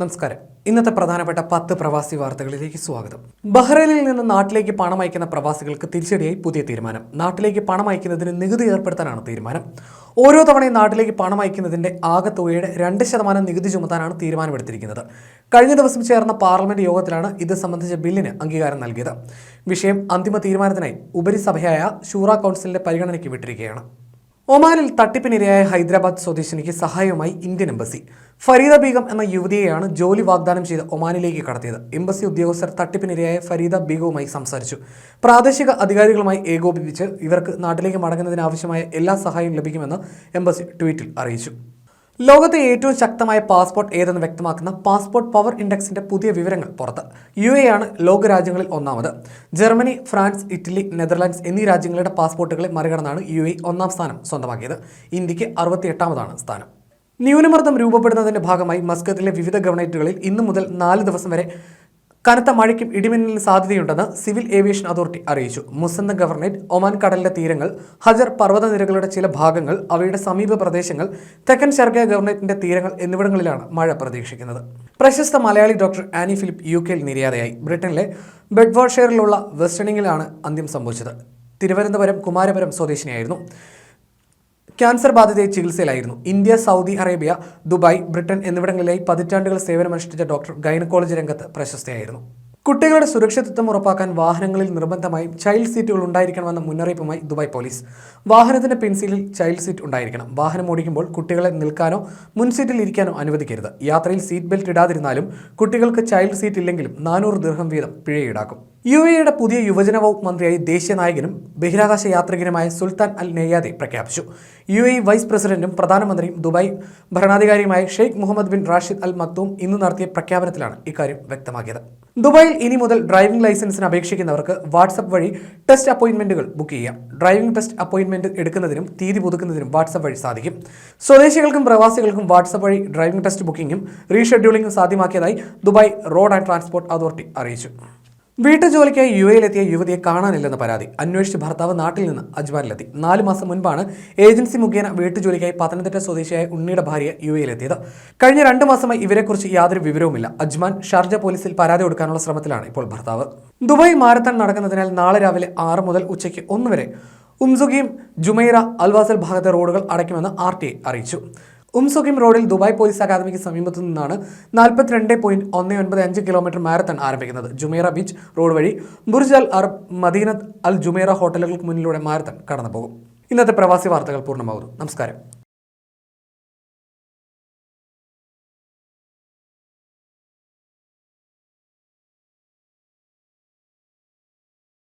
നമസ്കാരം. ഇന്നത്തെ പ്രധാനപ്പെട്ട പത്ത് പ്രവാസി വാർത്തകളിലേക്ക് സ്വാഗതം. ബഹ്റൈനിൽ നിന്ന് നാട്ടിലേക്ക് പണം അയക്കുന്ന പ്രവാസികൾക്ക് തിരിച്ചടിയായി പുതിയ തീരുമാനം. നാട്ടിലേക്ക് പണം അയക്കുന്നതിന് നികുതി ഏർപ്പെടുത്താനാണ് തീരുമാനം. ഓരോ തവണയും നാട്ടിലേക്ക് പണം അയക്കുന്നതിന്റെ ആകെ തുകയുടെ രണ്ട് ശതമാനം നികുതി ചുമത്താനാണ് തീരുമാനമെടുത്തിരിക്കുന്നത്. കഴിഞ്ഞ ദിവസം ചേർന്ന പാർലമെന്റ് യോഗത്തിലാണ് ഇത് സംബന്ധിച്ച ബില്ലിന് അംഗീകാരം നൽകിയത്. വിഷയം അന്തിമ തീരുമാനത്തിനായി ഉപരിസഭയായ ഷൂറ കൗൺസിലിന്റെ പരിഗണനയ്ക്ക് വിട്ടിരിക്കുകയാണ്. ഒമാനിൽ തട്ടിപ്പിനിരയായ ഹൈദരാബാദ് സ്വദേശിനിക്ക് സഹായവുമായി ഇന്ത്യൻ എംബസി. ഫരീദ ബീഗം എന്ന യുവതിയെയാണ് ജോലി വാഗ്ദാനം ചെയ്ത് ഒമാനിലേക്ക് കടത്തിയത്. എംബസി ഉദ്യോഗസ്ഥർ തട്ടിപ്പിനിരയായ ഫരീദ ബീഗവുമായി സംസാരിച്ചു. പ്രാദേശിക അധികാരികളുമായി ഏകോപിപ്പിച്ച് ഇവർക്ക് നാട്ടിലേക്ക് മടങ്ങുന്നതിനാവശ്യമായ എല്ലാ സഹായവും ലഭിക്കുമെന്ന് എംബസി ട്വീറ്റിൽ അറിയിച്ചു. ലോകത്തെ ഏറ്റവും ശക്തമായ പാസ്പോർട്ട് ഏതെന്ന് വ്യക്തമാക്കുന്ന പാസ്പോർട്ട് പവർ ഇൻഡെക്സിന്റെ പുതിയ വിവരങ്ങൾ പുറത്ത്. യു എ ആണ് ലോകരാജ്യങ്ങളിൽ ഒന്നാമത്. ജർമ്മനി ഫ്രാൻസ് ഇറ്റലി നെതർലാൻഡ്സ് എന്നീ രാജ്യങ്ങളുടെ പാസ്പോർട്ടുകളെ മറികടന്നാണ് യു ഒന്നാം സ്ഥാനം സ്വന്തമാക്കിയത്. ഇന്ത്യയ്ക്ക് അറുപത്തിയെട്ടാമതാണ് സ്ഥാനം. ന്യൂനമർദ്ദം രൂപപ്പെടുന്നതിന്റെ ഭാഗമായി മസ്കത്തിലെ വിവിധ ഗവർണേറ്റുകളിൽ ഇന്നു മുതൽ നാല് ദിവസം വരെ കനത്ത മഴയ്ക്കും ഇടിമിന്നലിന് സാധ്യതയുണ്ടെന്ന് സിവിൽ ഏവിയേഷൻ അതോറിറ്റി അറിയിച്ചു. മുസന്ന ഗവർണേറ്റ് ഒമാൻ കടലിന്റെ തീരങ്ങൾ ഹജർ പർവതനിരകളുടെ ചില ഭാഗങ്ങൾ അവയുടെ സമീപ പ്രദേശങ്ങൾ തെക്കൻ ഷർഗ ഗവർണേറ്റിന്റെ തീരങ്ങൾ എന്നിവിടങ്ങളിലാണ് മഴ പ്രതീക്ഷിക്കുന്നത്. പ്രശസ്ത Malayali doctor Annie Philip U കെയിൽ നിര്യാതയായി. ബ്രിട്ടനിലെ ബെഡ്വാർഷെയറിലുള്ള വെസ്റ്റണിങ്ങിലാണ് അന്ത്യം സംഭവിച്ചത്. തിരുവനന്തപുരം കുമാരപുരം സ്വദേശിനിയായിരുന്നു. ക്യാൻസർ ബാധിതയെ ചികിത്സയിലായിരുന്നു. India Saudi Arabia Dubai Britain എന്നിവിടങ്ങളിലായി പതിറ്റാണ്ടുകൾ സേവനമനുഷ്ഠിച്ച ഡോക്ടർ ഗൈനക്കോളജി രംഗത്ത് പ്രശസ്തയായിരുന്നു. കുട്ടികളുടെ സുരക്ഷിതത്വം ഉറപ്പാക്കാൻ വാഹനങ്ങളിൽ നിർബന്ധമായും ചൈൽഡ് സീറ്റുകൾ ഉണ്ടായിരിക്കണമെന്ന മുന്നറിയിപ്പുമായി ദുബായ് പോലീസ്. വാഹനത്തിന്റെ പിൻസീലിൽ ചൈൽഡ് സീറ്റ് ഉണ്ടായിരിക്കണം. വാഹനം ഓടിക്കുമ്പോൾ കുട്ടികളെ നിൽക്കാനോ മുൻസീറ്റിൽ ഇരിക്കാനോ അനുവദിക്കരുത്. യാത്രയിൽ സീറ്റ് ബെൽറ്റ് ഇടാതിരുന്നാലും കുട്ടികൾക്ക് ചൈൽഡ് സീറ്റ് ഇല്ലെങ്കിലും നാനൂറ് ദീർഘം വീതം പിഴ ഈടാക്കും യു എയുടെ പുതിയ യുവജന വകുപ്പ് മന്ത്രിയായി ദേശീയ നായകനും ബഹിരാകാശ യാത്രികനുമായ സുൽത്താൻ അൽ നെയ്യാദെ പ്രഖ്യാപിച്ചു. യു എ വൈസ് പ്രസിഡന്റും പ്രധാനമന്ത്രിയും Dubai ഭരണാധികാരിയുമായ Sheikh Mohammed bin Rashid al Maktoum ഇന്ന് നടത്തിയ പ്രഖ്യാപനത്തിലാണ് ഇക്കാര്യം വ്യക്തമാക്കിയത്. ദുബായിൽ ഇനി മുതൽ ഡ്രൈവിംഗ് ലൈസൻസിന് അപേക്ഷിക്കുന്നവർക്ക് വാട്സപ്പ് വഴി ടെസ്റ്റ് അപ്പോയിന്റ്മെന്റുകൾ ബുക്ക് ചെയ്യാം. ഡ്രൈവിംഗ് ടെസ്റ്റ് അപ്പോയിന്റ്മെന്റ് എടുക്കുന്നതിനും തീയതി പുതുക്കുന്നതിനും വാട്സപ്പ് വഴി സാധിക്കും. സ്വദേശികൾക്കും പ്രവാസികൾക്കും വാട്സപ്പ് വഴി ഡ്രൈവിംഗ് ടെസ്റ്റ് ബുക്കിംഗും റീഷെഡ്യൂളിംഗും സാധ്യമാക്കിയതായി Dubai road and transport authority അറിയിച്ചു. വീട്ടുജോലിക്കായി യു എയിലെത്തിയ യുവതിയെ കാണാനില്ലെന്ന പരാതി. അന്വേഷിച്ച് ഭർത്താവ് നാട്ടിൽ നിന്ന് അജ്മാനിലെത്തി നാല് മാസം മുൻപാണ് ഏജൻസി മുഖേന വീട്ടുജോലിക്കായി പത്തനംതിട്ട സ്വദേശിയായ ഉണ്ണിയുടെ ഭാര്യ യു എയിലെത്തിയത് കഴിഞ്ഞ രണ്ട് മാസമായി ഇവരെക്കുറിച്ച് യാതൊരു വിവരവുമില്ല. അജ്മാൻ ഷാർജ പോലീസിൽ പരാതി കൊടുക്കാനുള്ള ശ്രമത്തിലാണ് ഇപ്പോൾ ഭർത്താവ്. ദുബായ് മാരത്തൺ നടക്കുന്നതിനാൽ നാളെ രാവിലെ ആറ് മുതൽ ഉച്ചയ്ക്ക് ഒന്ന് വരെ ഉംസുഗീം ജുമൈറ അൽവാസൽ ഭാഗത്തെ റോഡുകൾ അടയ്ക്കുമെന്ന് ആർ ടി അറിയിച്ചു. ഉംസുഖിം റോഡിൽ ദുബായ് പോലീസ് അക്കാദമിക്ക് സമീപത്തു നിന്നാണ് നാൽപ്പത്തിരണ്ട് പോയിന്റ് ഒന്ന് ഒൻപത് അഞ്ച് കിലോമീറ്റർ മാരത്തൺ ആരംഭിക്കുന്നത്. ജുമേറ ബീച്ച് റോഡ് വഴി Burj Al Arab Madinat Al Jumeirah ഹോട്ടലുകൾക്ക് മുന്നിലൂടെ മാരത്തൺ കടന്നുപോകും. ഇന്നത്തെ പ്രവാസി വാർത്തകൾ പൂർണമാകുന്നു. നമസ്കാരം.